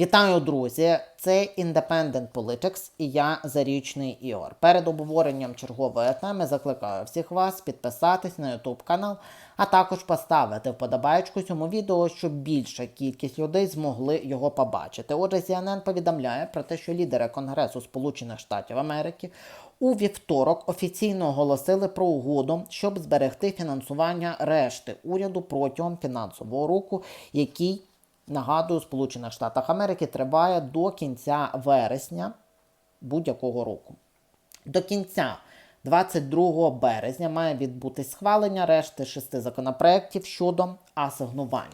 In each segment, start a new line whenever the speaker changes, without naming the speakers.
Вітаю, друзі! Це Independent Politics і я Зарічний Ігор. Перед обговоренням чергової теми закликаю всіх вас підписатись на YouTube канал, а також поставити вподобайку цьому відео, щоб більша кількість людей змогли його побачити. Отже, CNN повідомляє про те, що лідери Конгресу Сполучених Штатів Америки у вівторок офіційно оголосили про угоду, щоб зберегти фінансування решти уряду протягом фінансового року, який Нагадую, Сполучених Штатах Америки триває до кінця вересня будь-якого року. До кінця 22 березня має відбутись схвалення решти шести законопроєктів щодо асигнувань.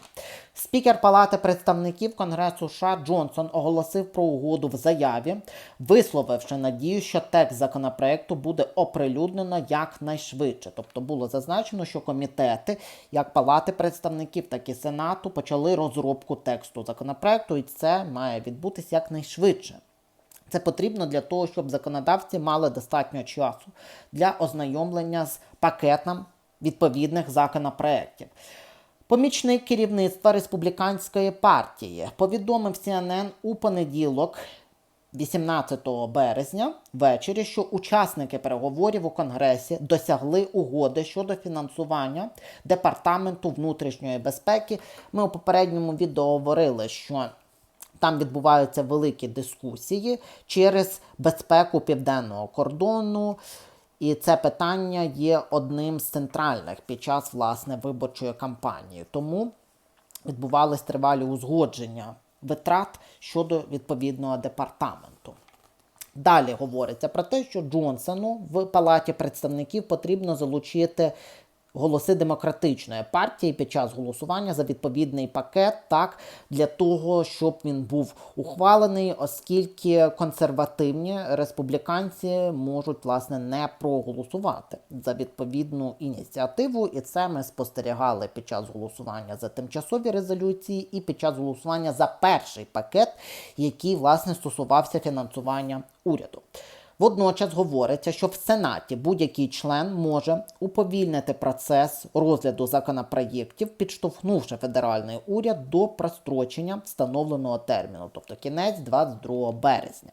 Спікер Палати представників Конгресу США Джонсон оголосив про угоду в заяві, висловивши надію, що текст законопроекту буде оприлюднено якнайшвидше. Тобто було зазначено, що комітети, як Палати представників, так і Сенату, почали розробку тексту законопроекту, і це має відбутись якнайшвидше. Це потрібно для того, щоб законодавці мали достатньо часу для ознайомлення з пакетом відповідних законопроєктів. Помічник керівництва республіканської партії повідомив CNN у понеділок, 18 березня, ввечері, що учасники переговорів у Конгресі досягли угоди щодо фінансування Департаменту внутрішньої безпеки. Ми у попередньому відео говорили, що там відбуваються великі дискусії через безпеку південного кордону. І це питання є одним з центральних під час власне виборчої кампанії. Тому відбувались тривалі узгодження витрат щодо відповідного департаменту. Далі говориться про те, що Джонсону в Палаті представників потрібно залучити голоси демократичної партії під час голосування за відповідний пакет, так для того, щоб він був ухвалений, оскільки консервативні республіканці можуть власне не проголосувати за відповідну ініціативу, і це ми спостерігали під час голосування за тимчасові резолюції і під час голосування за перший пакет, який власне стосувався фінансування уряду. Водночас говориться, що в Сенаті будь-який член може уповільнити процес розгляду законопроєктів, підштовхнувши федеральний уряд до прострочення встановленого терміну, тобто кінець 22 березня.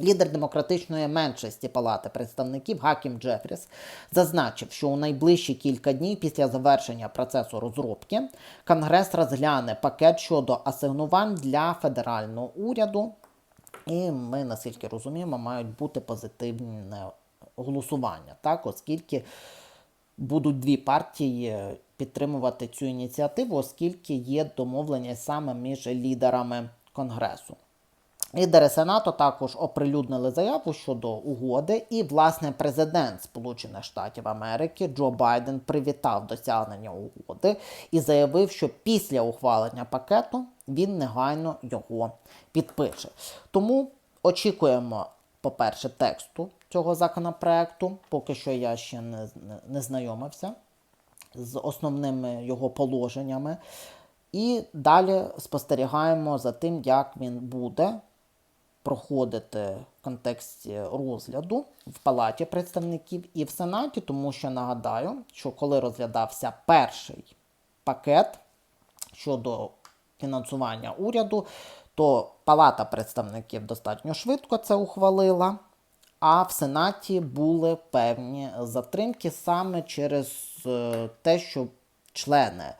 Лідер демократичної меншості Палати представників Гакім Джефріс зазначив, що у найближчі кілька днів після завершення процесу розробки Конгрес розгляне пакет щодо асигнувань для федерального уряду. І ми, наскільки розуміємо, мають бути позитивне голосування, так, оскільки будуть дві партії підтримувати цю ініціативу, оскільки є домовлення саме між лідерами Конгресу. Лідери Сенату також оприлюднили заяву щодо угоди, і, власне, президент Сполучених Штатів Америки Джо Байден привітав досягнення угоди і заявив, що після ухвалення пакету він негайно його підпише. Тому очікуємо, по-перше, тексту цього законопроекту. Поки що я ще не, не, знайомився з основними його положеннями. І далі спостерігаємо за тим, як він буде проходити в контексті розгляду в Палаті представників і в Сенаті, тому що нагадаю, що коли розглядався перший пакет щодо фінансування уряду, то Палата представників достатньо швидко це ухвалила. А в Сенаті були певні затримки саме через е, те, що члени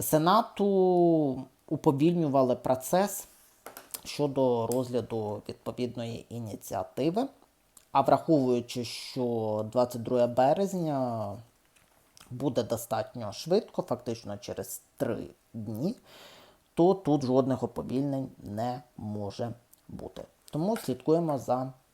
Сенату уповільнювали процес щодо розгляду відповідної ініціативи. А враховуючи, що 22 березня буде достатньо швидко, фактично через 3 дні, то тут жодних уповільнень не може бути. Тому слідкуємо за